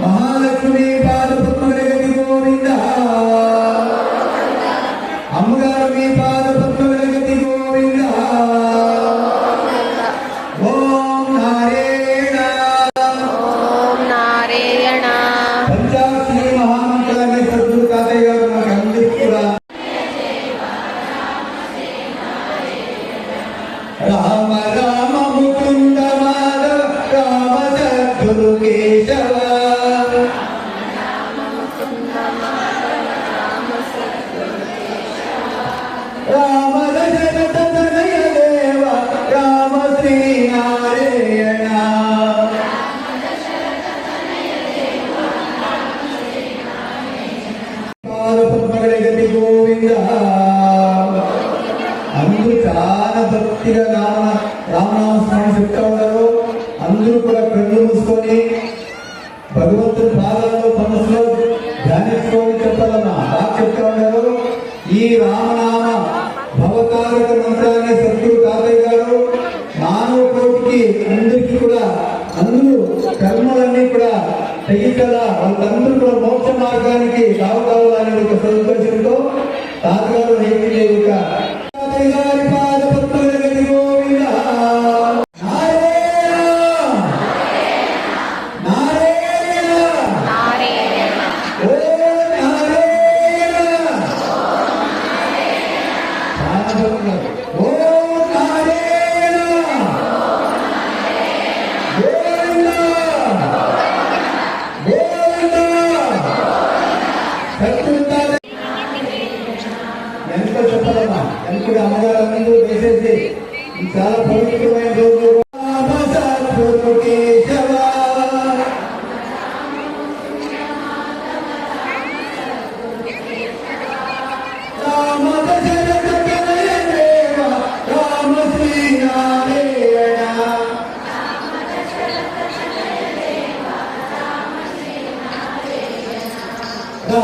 మహాలక్ష్మి పాద పద్మములకు గోవింద అమ్మగారు మీ పాద పద్మములకు గోవింద ఓం నారాయణ. ఓం నారాయణ. పంచాక్షరి మహామంత్రాన్ని సద్గురు తాతయ్య గారు మనకు అందరికీ కూడా రామ రామ ముకుంద మాధవ రామ సద్గురు కేశవ. రామ స్వామి చెప్తా ఉన్నారు. అందరూ కూడా కళ్ళు మూసుకొని భగవంతుని పాదాల్లో మనసులో ధ్యానించుకొని చెప్పాలన్నా బాగా చెప్తా ఉన్నారు. ఈ రామనామ భవతారక మంత్రాన్ని సత్యుడు తాతయ్య గారు మానవ కోటికి అందరికీ కూడా అందరూ కర్మలన్నీ కూడా తెగికల వాళ్ళందరూ కూడా మోక్ష మార్గానికి కావకావాలనే ఇప్పుడు ఎంత అమ్మగారు వేసేసి చాలా పవిత్రమైన రోజు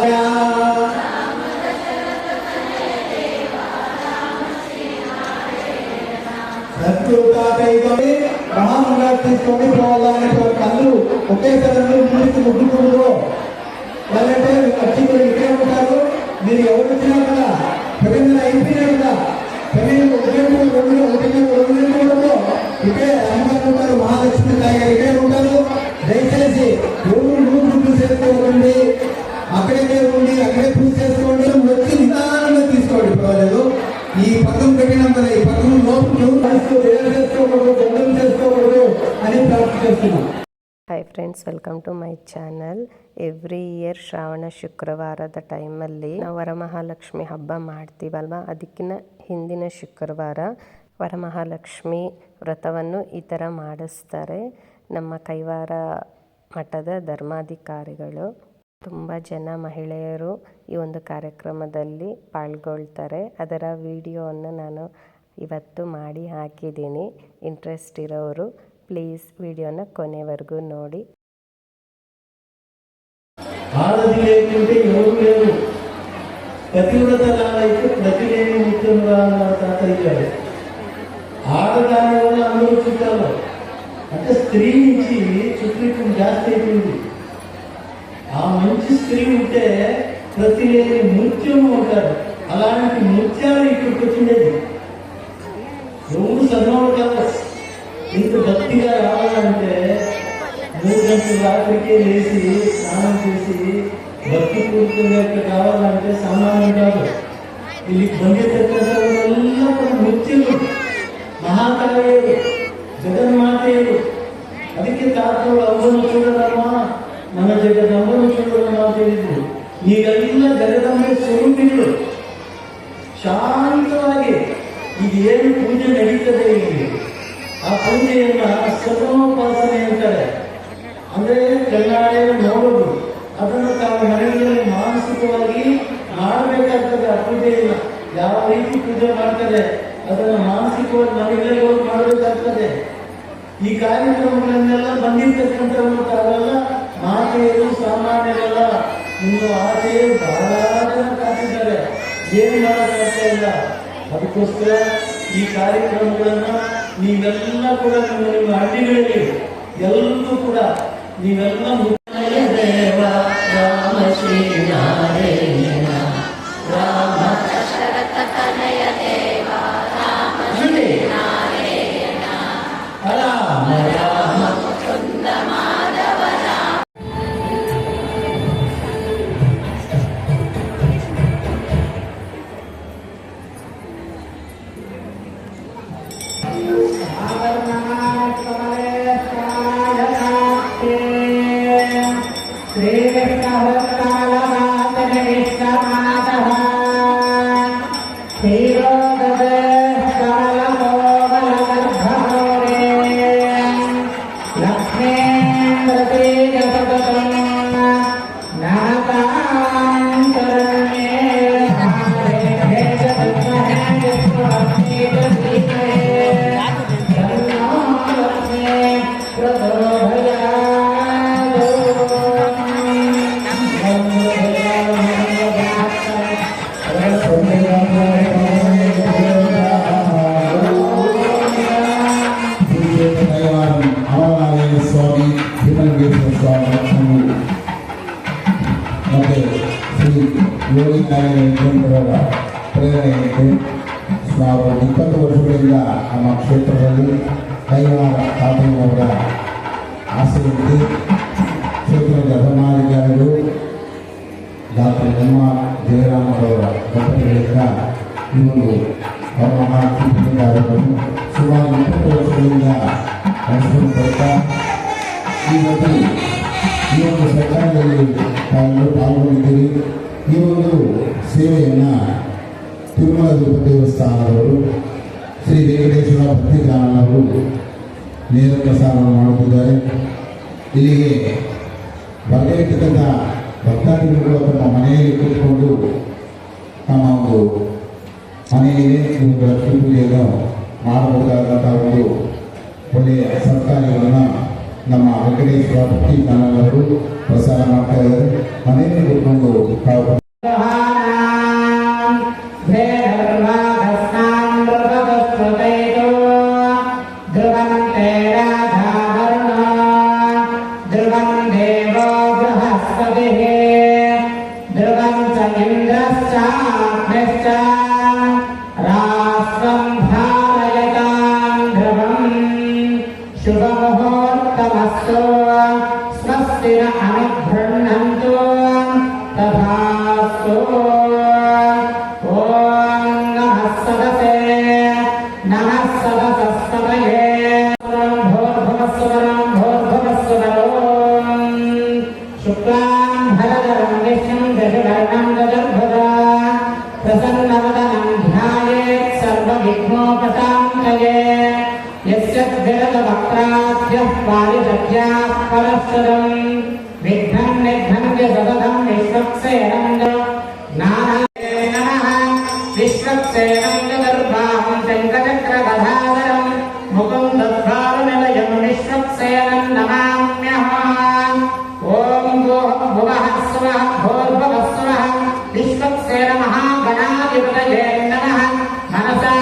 Yeah. తాతయ్యతోని రామంగా తీసుకొని పోవాలని కళ్ళు ఒకేసారి ముందుకు ముగ్గుకూడదు వాళ్ళంటే అర్చకులు ఇక్కడే ఉంటారు. మీరు ఎవరు వచ్చినా కదా ప్రజలు అయిపోయినా కదా ప్రజలు ఒకటి రెండు ఒకటి రెండు ఉండదు ఇక్కడే అమ్మగారు ఉంటారు మహాలక్ష్మి తాయి గారు ఇక్కడే ఉంటారు. దయచేసి ఎవరు నూరు పూజ చేసుకోకండి అక్కడే ఉండి అక్కడే పూజ చేసుకోండి. వచ్చి నిదానంగా తీసుకోండి పర్వాలేదు ఈ పక్కన పెట్టినాం కదా ఈ పక్కన లోపల చేసుకోకూడదు? Hi friends welcome to my channel every year Shravana ಶುಕ್ರವಾರದ ಟೈಮಲ್ಲಿ ನಾವು ವರಮಹಾಲಕ್ಷ್ಮಿ ಹಬ್ಬ ಮಾಡ್ತೀವಲ್ವ? ಅದಕ್ಕಿಂತ ಹಿಂದಿನ ಶುಕ್ರವಾರ ವರಮಹಾಲಕ್ಷ್ಮಿ ವ್ರತವನ್ನು ಈ ಥರ ಮಾಡಿಸ್ತಾರೆ. ನಮ್ಮ ಕೈವಾರ ಮಠದ ಧರ್ಮಾಧಿಕಾರಿಗಳು ತುಂಬ ಜನ ಮಹಿಳೆಯರು ಈ ಒಂದು ಕಾರ್ಯಕ್ರಮದಲ್ಲಿ ಪಾಲ್ಗೊಳ್ತಾರೆ. ಅದರ ವಿಡಿಯೋವನ್ನು ನಾನು ಇವತ್ತು ಮಾಡಿ ಹಾಕಿದ್ದೀನಿ. ಇಂಟ್ರೆಸ್ಟ್ ಇರೋರು ಪ್ಲೀಸ್ ವಿಡಿಯೋನ ಕೊನೆವರೆಗೂ ನೋಡಿ ఆడది లేకుంటే ఎవరు లేరు పతివ్రత అయితే ప్రతి లేని ముఖ్యం తాతయ్యారు ఆడదాని వల్ల అందరూ చుట్టాలు అంటే స్త్రీ నుంచి చుట్టూ జాస్తి అయిపోయింది ఆ మంచి స్త్రీ ఉంటే ప్రతి లేని నృత్యము ఉంటారు అలాంటి నృత్యాలు ఇక్కడికి వచ్చిండేది ఎవరు సన్నోడు కాదు ఇంత భక్తిగా రావాలంటే మూడు గంటల రాత్రికే లేచి స్నానం చేసి భక్తి పూర్తిగా ఇక్కడ రావాలంటే సామాన్యం కాదు ಇಲ್ಲಿ ಬಂದಿರತಕ್ಕಂಥವರೆಲ್ಲ ಮುಚ್ಚಿರು ಮಹಾಕಾವ್ಯರು ಜಗನ್ಮಾತೆಯರು ಅದಕ್ಕೆ ತಾತರು ಅವನು ಚೂಡರಮ್ಮ ನನ್ನ ಜಗದಮ್ಮನು ಚೂಡರಮ್ಮ ಅಂತ ಹೇಳಿದ್ರು. ಈಗೆಲ್ಲ ಜಗದಮ್ಮೆ ಸ್ವರೂಪಿಗಳು ಶಾಂತವಾಗಿ ಈಗ ಏನು ಪೂಜೆ ನಡೀತದೆ ಇಲ್ಲಿ? ಆ ಪೂಜೆಯನ್ನ ಸರ್ವೋಪಾಸನೆ ಅಂತಾರೆ. ಅಂದ್ರೆ ಕಣ್ಣಾರೆ ನೋಡೋದು. ಅದನ್ನು ತಾವು ಮನೆಯಲ್ಲಿ ಮಾನಸಿಕವಾಗಿ ಮಾಡಬೇಕಾಗ್ತದೆ ಆ ಪೂಜೆಯನ್ನ. ಯಾವ ರೀತಿ ಪೂಜೆ ಮಾಡ್ತಾರೆ, ಅದನ್ನು ಮಾನಸಿಕವಾಗಿ ಮನೆಯಲ್ಲಿ ಹೋಗಿ ಮಾಡಬೇಕಾಗ್ತದೆ. ಈ ಕಾರ್ಯಕ್ರಮಗಳನ್ನೆಲ್ಲ ಬಂದಿರ್ತಕ್ಕಂಥವ್ರು ತಾವೆಲ್ಲ ಮಾತೆಯರು, ಸಾಮಾನ್ಯರೆಲ್ಲ ನಿಮ್ಮ ಆಸೆ ಬಹಳ ಜನ ಕಾತಿದ್ದಾರೆ ಏನು ಮಾಡೋಕ್ಕಾಗ್ತಾ ಇಲ್ಲ. ಅದಕ್ಕೋಸ್ಕರ ಈ ಕಾರ್ಯಕ್ರಮಗಳನ್ನ ನೀವೆಲ್ಲ ಕೂಡ ನಿಮ್ಮ ನಿಮ್ಮ ಹಳ್ಳಿಗಳಲ್ಲಿ ಎಲ್ಲರೂ ಕೂಡ ನೀವೆಲ್ಲ ಮು- ದೇವ ರಾಮ ಶ್ರೀ ನಾರಾಯಣ ಹೇಳಿ. ರಾಮ ರಾಮ cámara. ನಾವು ಇಪ್ಪತ್ತು ವರ್ಷಗಳಿಂದ ನಮ್ಮ ಕ್ಷೇತ್ರದಲ್ಲಿ ಕೈವಾರ ಕಾಪಾಡುವವರ ಆಸೆಯಿದ್ದು ಕ್ಷೇತ್ರದ ಧರ್ಮಾಧಿಕಾರಿಗಳು ಡಾಕ್ಟರ್ ಎಂ ಆರ್ ಜಯರಾಮರವರ ಘಟನೆಗಳಿಂದ ಈ ಒಂದು ಅವರ ಸುಮಾರು ಇಪ್ಪತ್ತು ವರ್ಷಗಳಿಂದ ನಡೆಸಿಕೊಂಡು ಬರ್ತಾ ಈ ಒಂದು ಈ ಒಂದು ಸರ್ಕಾರದಲ್ಲಿ ತಾವೆಲ್ಲರೂ ಪಾಲ್ಗೊಂಡಿದ್ದೀರಿ. ಈ ಒಂದು ಸೇವೆಯನ್ನು ತಿರುಮಲ ತಿರುಪತಿ ದೇವಸ್ಥಾನದವರು ಶ್ರೀ ವೆಂಕಟೇಶ್ವರ ಭಕ್ತಿ ಚಾನಲ್ನವರು ನೇರ ಪ್ರಸಾರವನ್ನು ಮಾಡುತ್ತಿದ್ದಾರೆ. ಇಲ್ಲಿಗೆ ಬರದೇ ಇರ್ತಕ್ಕಂಥ ಭಕ್ತಾದಿಗಳು ತಮ್ಮ ಮನೆಯಲ್ಲಿ ಕೂತ್ಕೊಂಡು ತಮ್ಮ ಒಂದು ಮನೆಯಲ್ಲೇ ಲಕ್ಷ್ಮೀ ಪೂಜೆಯನ್ನು ಮಾಡಬಹುದಾದಂಥ ಒಂದು ಒಳ್ಳೆಯ ನಮ್ಮ ವೆಂಕಟೇಶ್ವರ ಭಕ್ತಿ ಚಾನಲ್ನವರು ಪ್ರಸಾರ ಮಾಡ್ತಾ ಇದ್ದಾರೆ. ಮನೆಯಲ್ಲಿ ಕೂತ್ಕೊಂಡು शुभमुहूर्तमस्तु स्वस्ति न अनुगृह्णन्तु तथास्तु ॐ नमः सदसे नमः सदसस्तमये भोर्भुवस्वरं भोर्भुवस्वरम् शुक्लां भरदरं विष्णुं दशवर्णं ददर्भदा प्रसन्नवदनं ध्यायेत् सर्वविघ्नोपशान्तये यस्य विरतवक्त्राद्यः पारिषद्याः परस्परम् विघ्नं निघ्नन्ति सततं विश्वक्सेनं नारायणे नमः विश्वक्सेनं चतुर्बाहुं शङ्खचक्रगधाधरं मुकुन्दद्वारनिलयं विश्वक्सेनं नमाम्यहम् ॐ भोः भुवः स्वः भोर्भुवः स्वः विश्वक्सेन महागणाधिपतये नमः मनसा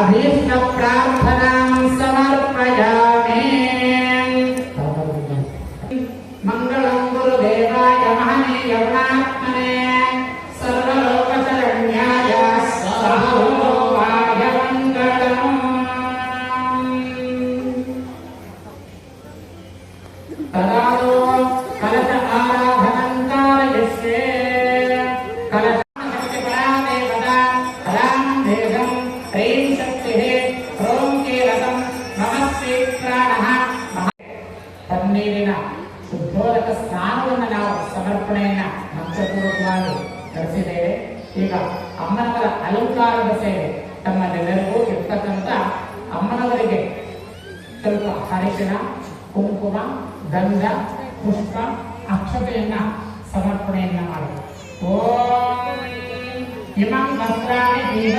अभीष्टप्रार्थनां ಈಗ ಅಮ್ಮನವರ ಅಲಂಕಾರದ ಸೇವೆ ತಮ್ಮನ್ನೆಲ್ಲರಿಗೂ ಇರ್ತಕ್ಕಂಥ ಅಮ್ಮನವರಿಗೆ ಸ್ವಲ್ಪ ಅರಿಶಿಣ ಕುಂಕುಮ, ಗಂಧ, ಪುಷ್ಪ, ಅಕ್ಷತೆಯನ್ನ ಸಮರ್ಪಣೆಯನ್ನ ಮಾಡಿ. ಓಂ ಇಮಂ ವಸ್ತ್ರಾಣಿ ದೀಪ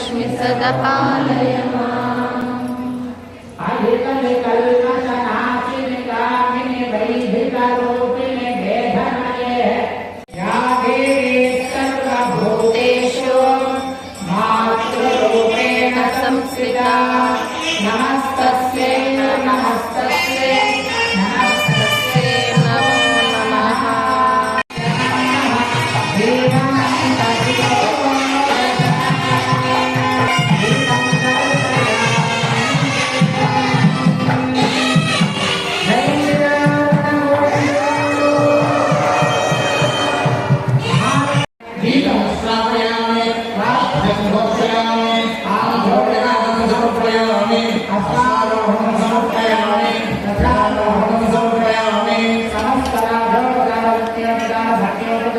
लक्ष्मि सदपालय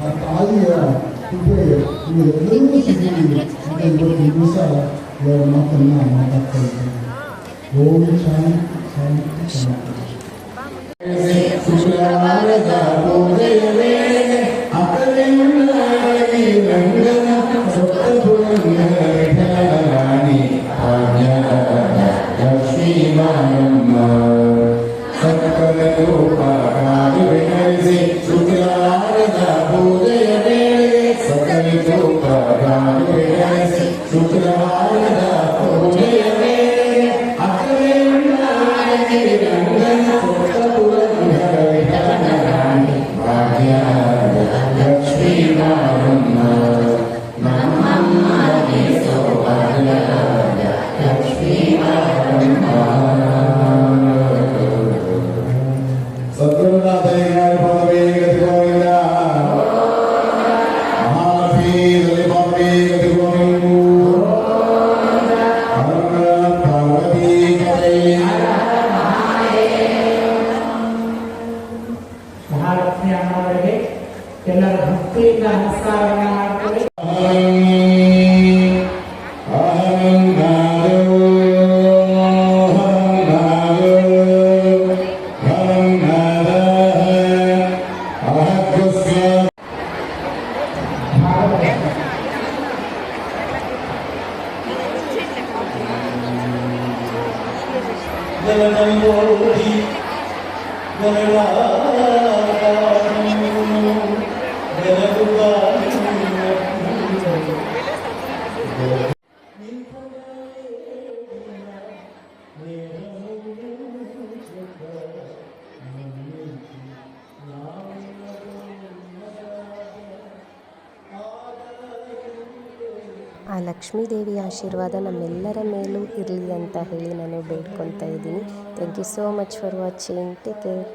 ತಾಯಿಯ ಕೃಪೆ ಎಲ್ಲರಿಗೂ ಸಿಗಲಿ ಅಂತ ಇವತ್ತು ದಿವಸ ಇವರ ಮಾತನ್ನು ಮಾತಾಡ್ತಾ ಇದ್ದೇನೆ ಓಂ ಶಾಂತಿ ಶಾಂತಿ ಶಾಂತಿ ಸುರವಾರದ ಪೂಜೆಯವೇ ಅಕಲೆಯುಳ್ಳಾಗಿ ರಂಗನ ಸಪ್ತಪುರರಾಣಿ ಆಜ್ಞಾ ಲಕ್ಷ್ಮೀ ಮಾನಮ್ಮ ಆ ಲಕ್ಷ್ಮೀದೇವಿ ಆಶೀರ್ವಾದ ನಮ್ಮೆಲ್ಲರ ಮೇಲೂ ಇರಲಿ ಅಂತ ಹೇಳಿ ನಾನು ಬೇಡ್ಕೊತಾ ಇದ್ದೀನಿ thank you so much for watching take care